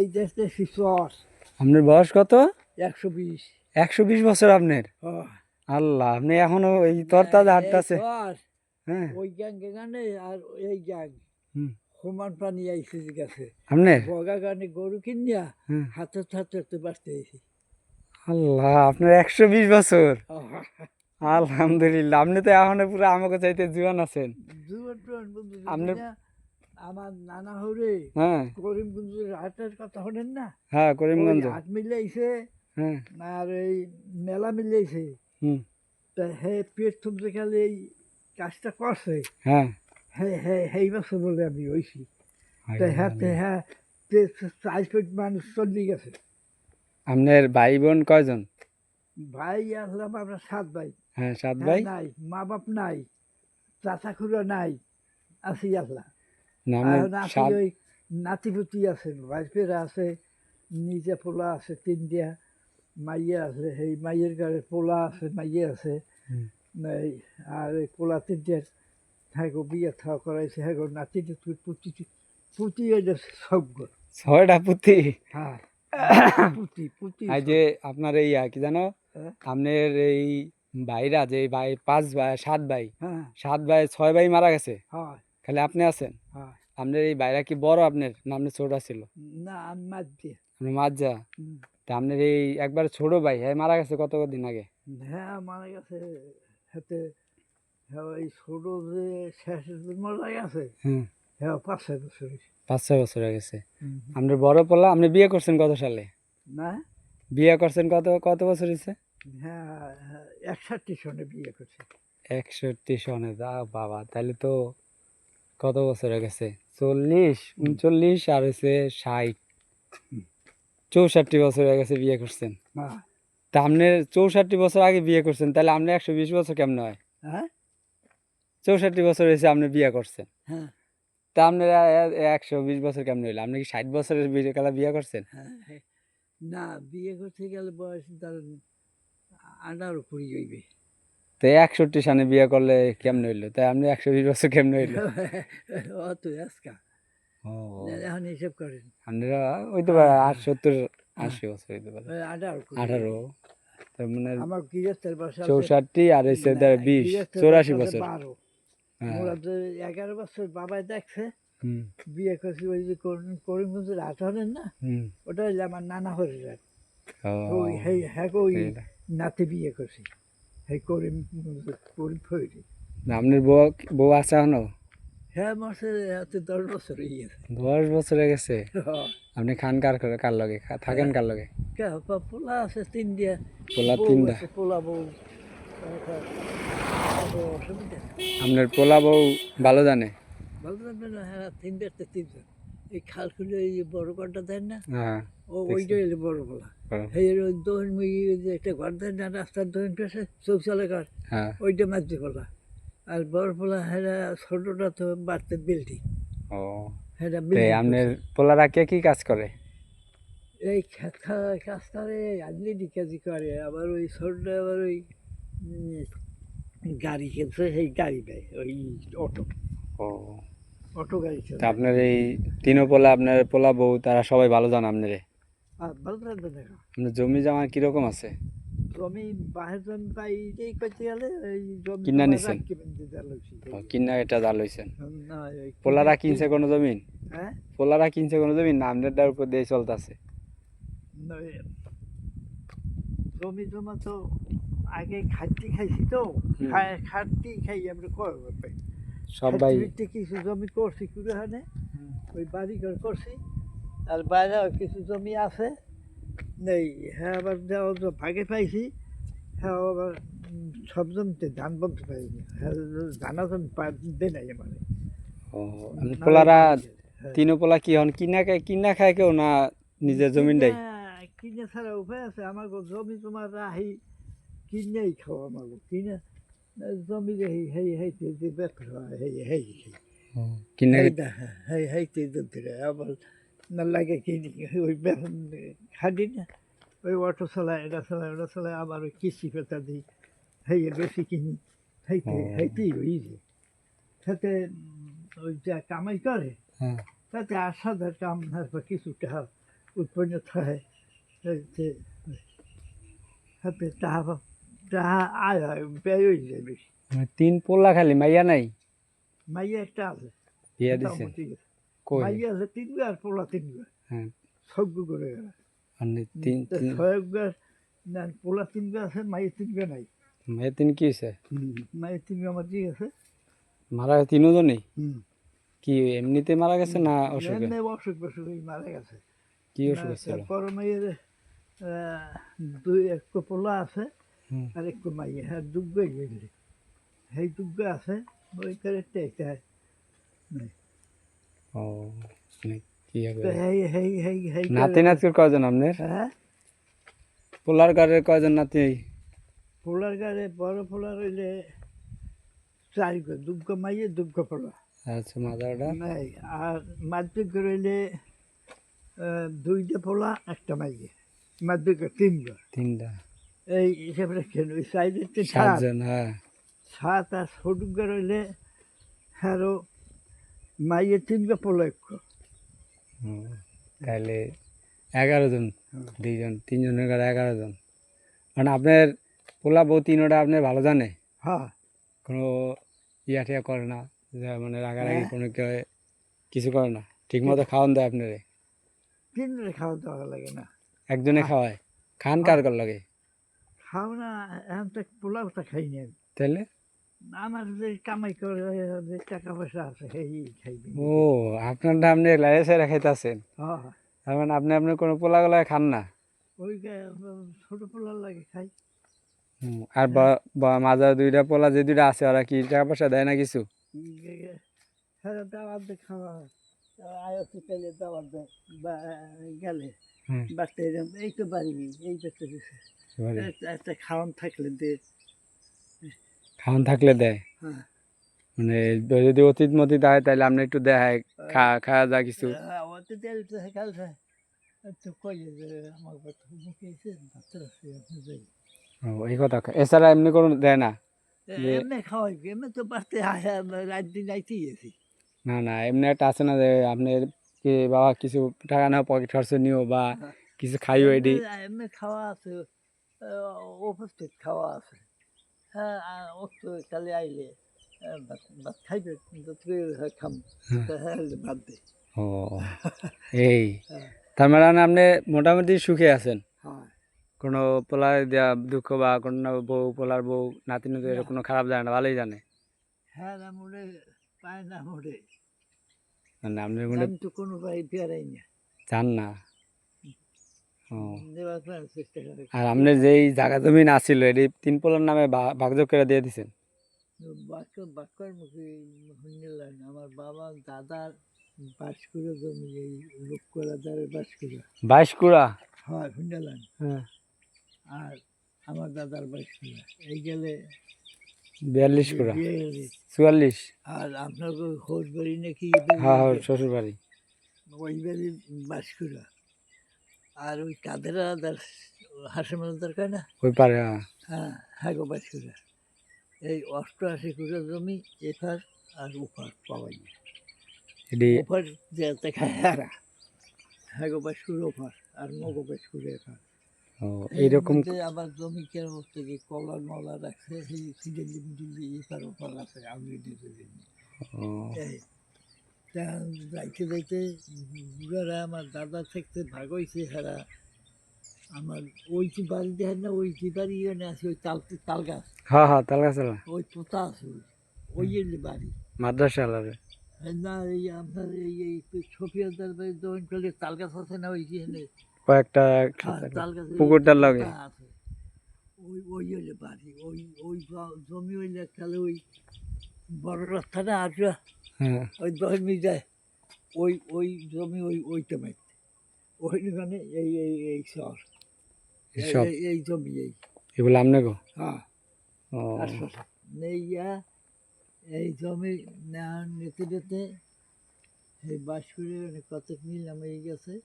এই দেশে আপনার বয়স কত? একশো বিশ। একশো বিশ বছর আপনার? আল্লাহ আপনি এখনও এই তরতাজা হাঁটতেছে। হ্যাঁ। ওই গ্যাং গানে আর এই গ্যাং। হুম। সমান পানি আইসে গেছে আপনার? বগা গানে গরু কিনিয়া। হাতে হাতে হাতে বাঁচতে আল্লাহ আপনার একশো বিশ বছর। আলহামদুলিল্লাহ আপনি তো এখনও পুরো আমাকে চাইতে জীবন আছেন। জুয়ান টুয়ান বন্ধু আপনি- না, আমার নানা হরে হ্যাঁ। করিমগঞ্জের হাটের কথা শোনেন না? হ্যাঁ করিমগঞ্জ। হাট মিলাইছে হ্যাঁ। আর এই মেলা মিলাইছে। হুম। তা হে এই কাজটা করছে হ্যাঁ। হ্যাঁ হ্যাঁ বছর বলে আমি হইছি। তা হাতে হ্যাঁ চার ফুট মানুষ চলে গেছে। আপনার ভাই বোন কয়জন? ভাই আসলাম আমরা সাত ভাই। হ্যাঁ সাত হ্যাঁ, ভাই? নাই মা বাপ নাই চাচা খুড়া নাই আছি আসলাম। আপনার নাতি ওই নাতিপুতি আছে ভাইপেরা আছে নিজে পোলা আছে তিন দিয়া মাইয়ে আছে সেই মাইয়ের ঘরে পোলা আছে মাইয়ে আছে। আর এই পোলা তিনটের বিয়ে থাওয়া করাইছে নাতি পুতি পুতি সব ছয়টা পুঁথি হ্যাঁ পুতি পুতি যে আপনার এই কি জানো? হ্যাঁ। আপনার এই ভাইরা যে ভাই পাঁচ ভাই সাত ভাই হ্যাঁ। সাত ভাই ছয় ভাই মারা গেছে। খালি আপনি আছেন? হ্যাঁ। আপনার এই ভাইরা কি বড় আপনার? না আপনি ছোট ছিল? না আমি মাছ দিয়ে। আপনি মাজা তা আপনার এই একবার ছোট ভাই হ্যাঁ মারা গেছে কত দিন আগে? হ্যাঁ মারা গেছে হাতে হ্যাঁ ওই ছোট যে শেষের মারা গেছে হুম। হ্যাঁ পাঁচ ছয় বছর পাঁচ ছয় বছর হয়ে গেছে। আপনার বড় পোলা আপনি বিয়ে করছেন কত সালে? না। বিয়ে করছেন কত কত বছর হয়েছে? হ্যাঁ একষট্টি সনে বিয়ে করছে। একষট্টি সনে দা বাবা তাহলে তো কত বছর হয়ে গেছে? চল্লিশ উনচল্লিশ আর হচ্ছে ষাট। চৌষট্টি বছর হয়ে গেছে বিয়ে করছেন। তা আপনি চৌষট্টি বছর আগে বিয়ে করছেন তাহলে আপনি একশো বিশ বছর কেমন হয়? হ্যাঁ? চৌষট্টি বছর হয়েছে আপনি বিয়ে করছেন। হ্যাঁ। তা আপনার একশো বিশ বছর কেমন হইল? আপনি কি ষাট বছরের বিয়ে কালা বিয়ে করছেন? হ্যাঁ হ্যাঁ। না বিয়ে করতে গেলে বয়স তার আঠারো কুড়ি হইবে। তো একষট্টি সালে বিয়ে করলে কেমন হইল? তাই আপনি একশো বিশ বছর কেমন হইল? অত আজকা। ও। এখন হিসেব করেন। আপনারা ওই তো আট সত্তর আশি বছর হইতে পারে। আঠারো তার মানে আমার চৌষট্টি আর হচ্ছে বিশ চৌরাশি বছর। হ্যাঁ, এগারো বছর বাবাই দেখছে বিয়ে করছি ওই যে করিম- করিমগঞ্জের আঠারের না ওটা হইলে আমার নানা হরিরার ও, ওই হ্যাঁ। নাতি বিয়ে করছি। সেই করিম করিম ফইরি না, আপনার বউ বউ আছে এখনও? হ্যাঁ মাসে দশ বছর গেছে দশ বছর গেছে? আপনি খান কার করে কার লগে? থাকেন কার লগে? পোলা আছে তিন দিয়া পোলা তিনটা। পোলা বউ। অসুবিধা আপনার পোলা বউ ভালো জানে? ভালো লাগবে না হ্যাঁ তিন তিনজন। এই খাল খুলে এই বড় ঘরটা দেন না? হ্যাঁ। ও ওইটা হইলে বড় বড়। এই দোহন একটা ঘর দেন না রাস্তার দোহন পেছে চৌচালে ঘর। হ্যাঁ। ওইটা মাঝে পোলা আর বড় পোলা হেরা ছোটটা তো বাড়তে বিল্ডিং। ও। হেরা আপনার পোলারা কে কি কাজ করে? এই খেত কাজ করে আজলি কাজি করে। আবার ওই ছোটটা আবার ওই গাড়ি খেলছে সেই গাড়ি দেয় ওই অটো। ও। অটো গাড়ি আপনার এই তিনও পোলা আপনার পোলা বউ তারা সবাই ভালো জান আপনারে? ভালো আপনার জমি জমা কীরকম আছে? জমি বাহের জমি পাই এই করতে গেলে এই জমি কিনা নিছেন? কিনা এটা জাল হইছেন? পোলারা কিনছে কোনো জমিন? হ্যাঁ? পোলারা কিনছে কোনো জমিন? না আপনারটার উপর দিয়ে চলতেছে। জমি জমা তো আগে খাটতি খাইছি তো খাটতি খাই আমরা কয় সবাই কিছু জমি করছি কুড়াহানে ওই বাড়ি ঘর করছি। আর বাইরে কিছু জমি আছে নেই হ্যাঁ আবার তো ভাগে পাইছি হ্যাঁ আবার সব জমিতে ধান বলতে পারিনি হ্যাঁ ধানা জমি দে নাই মানে আপনার পোলারা পোলা কি হন কিনা খায় কিনা খায় কেউ না নিজের জমিনটাই কিনে ছাড়া উপায় আছে আমার জমি তোমার রাহি কিনেই খাওয়া আমার। কিনে জমি হেই হেই হেইতে যে হয় হেই হেই হেই কিনা হেই হেইতে দিতে আবার না লাগে কিনি ওই বেতন খাদি না? ওই অটো চালায় এটা চালায় ওটা চালায় আবার ওই কিস্তি পেতা দিই। হেই বেশি কিনি। হেইতে ও। হেইতেই ওই যে। সাথে ওই যা কামাই করে হ্যাঁ। তাতে আসাদের কাম বা কিছু টাকা উৎপন্ন হয় হচ্ছে হাতে তাহা তাহা আয় হয় ব্যয় হয়ে যায় বেশি। মানে তিন পোল্লা খালি মাইয়া নাই? মাইয়া একটা আছে। বিয়া মোটামুটি কই? মাইয়া আছে তিন গাছ পোলা তিন গাছ। হ্যাঁ। সজ্ঞ করে গেল মানে তিন ছয় গাছ না পোলা তিন আছে মাইয়া তিন নাই। মাইয়া তিন কি হয়েছে মাইয়া তিন আমার ঠিক আছে। মারা গেছে তিনজনই? কি এমনিতে মারা গেছে না অসুখে? অসুখ বসুখ মারা গেছে। কি অসুখ ছিল পর মাইয়ের দুই এক পোলা আছে। আর এক মাইয়া। হ্যাঁ দুগ্গই সেই দুগ্গ আছে ওই করে টেকা ও মানে কি নাতি নাতকুর কয়জন আপনার? হ্যাঁ? পোলার ঘরের কয়জন নাতি? পোলার গাড়ে বড় পোলা রইলে চারি দুগ্গ মাইয়ে দুগ্গ পোলা। আচ্ছা মাদারটা? নাই আর মাধ্যমিক রইলে দুইটা পোলা একটা মাইয়ে। মাধ্যমিক তিন গো। তিনটা। এই হিসাবে রেখেন ওই সাইডে সাত সাতজন হ্যাঁ। সাত আর ছোটুক রইলে আরও মাইয়ে তিন গো পোলা এক তাহলে এগারো জন দুইজন তিনজনের ঘরে এগারো জন। মানে আপনার পোলা বউ তিনোটা আপনি ভালো জানে? হ্যাঁ। কোনো ইয়া টিয়া করে না মানে রাগারাগি হ্যাঁ। কোনো কে- কিছু করে না ঠিক মতো খাওয়ান দেয় আপনারে? তিনজনে খাওয়া দাওয়া লাগে না। একজনে খাওয়ায়? খান কার কর লাগে? খাও না এখন তো পোলাওটা খাই না। তাহলে? আমার যে কামাই করে যে টাকা পয়সা আছে সেই খাইবি ও আপনারটা আপনি লাইসে রেখাইতেছেন হ্যাঁ। তার মানে আপনি আপনার কোনো পোলা গোলা খান না? ওই ছোট পোলার লাগে খাই। আর ব- ব- মাজার দুইটা পোলা যে দুইটা আছে ওরা কি টাকা পয়সা দেয় না কিছু? হ্যাঁ দাওয়াত দিয়ে খাওয়া আয়ত পেলে দাওয়াত দেয় বা গেলে বাড়তে এই তো বাড়ি এই একটা খাওয়ান থাকলে দে খাওয়ান থাকলে দেয়। হ্যাঁ। মানে যদি অতীত মতীত হয় তাহলে আপনি একটু দেখায় খা খাওয়া যা কিছু। অত তেল তো কালছে। তো কই যে আমার কথা মুখে এসে ভাত আছে আপনি যাই। ও, এই কথা এছাড়া এমনি কোনো দেয় না? না না এমনি একটা আছে না যে আপনি কি বাবা কিছু টাকা না পকেট খরচ নিও বা কিছু খাইও এডি। এমনি- খাওয়া আছে খাওয়া আছে। হ্যাঁ ও তো কালে আইলে ভাত খাইবে কিন্তু তুই খাম। হ্যাঁ। হ্যাঁ ভাত দে। ও এই। হ্যাঁ। তার মানে আপনি মোটামুটি সুখে আছেন? হ্যাঁ। কোনো পোলার দেওয়া দুঃখ বা কোনো বউ পোলার বউ নাতি নাতি কোনো খারাপ জানে না ভালোই জানে? হ্যাঁ না মোড়ে পায় না মোড়ে। মানে আপনি মনে কোনো ভাই পেয়ারাই না চান না ও দেওয়ার পর চেষ্টা করে আর আপনার যেই জায়গা জমিন আছিল এটি তিন পোলার নামে ভাগযোগ করে দিয়ে দিছেন? বাক্য বাক্যর মুখে আমার বাবা দাদার বাস করে জমি এই লোক কলাদারের বাস করে বাইশ কুড়া হয় হ্যাঁ। আর আমার দাদার এই গেলে বিয়াল্লিশ। কুড়া চুয়াল্লিশ? আর আপনার হোস বাড়ি নাকি? হ্যাঁ হ্যাঁ শ্বশুর বাড়ি ওই বাড়ি বাস করে আর ওই কাদের আদার হাসেমাল দরকার না? ওই পারে হ্যাঁ। হ্যাঁ হ্যাঁ গো বাস করে এই অষ্টআশি কুড়া জমি এফার আর উপার পাওয়া যায়। ওপার যেতে খায় হারা হ্যাঁ গো বাস করে ওপার আর মগো বাস করে এফার ও এইরকম আবার জমি কেন থেকে কলার মলা রাখছে সেই সিডেলি মিডিলি এপার ওপার আছে আমি দিতে দিন যাইতে যাইতে বুড়ারা আমার দাদা থাকতে ভাগ হয়েছে হারা। আমার ওই কি বাড়ি দেখেন না ওই কি বাড়ি এনে আছে ওই তাল তাল গাছ হ্যাঁ হ্যাঁ তাল গাছালা ওই পোতা আছে ওই। ওই এলে বাড়ি। মাদ্রাসা আলারে না এই আপনার এই এই ছফিয়াদার বাড়ি দোকান করলে তাল গাছ আছে না ওই এনে কয়েকটা গাছ পুকুরটার লগে। আছে। ওই ওই হইলে বাড়ি। ওই ওই জমি হইলে তাহলে ওই বড় রাস্তাটা আছে হ্যাঁ। ওই দশমি যায়। ওই ওই জমি ওই ওই ওইটা মাইতে ওইখানে এই এই এই শহর। এই- সব? এই- এই জমি এই। এগুলো আপনি গো হ্যাঁ নেইয়া এই জমি নিতে বাস করে অনেক কত মিল নামে গেছে।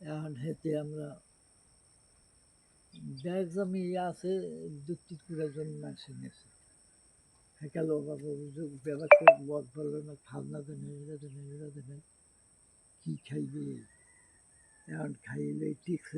এখন হেতে আমরা ব্যাগ জমি আছে দু তিন কুড়া জমি মানুষে নিয়েছে। হেকাল বাবা ব্যবহার করে বদ বলল না খাজনা দেন এরা দেন এরা দেন, কি খাইবে? এখন খাইলে টিকছে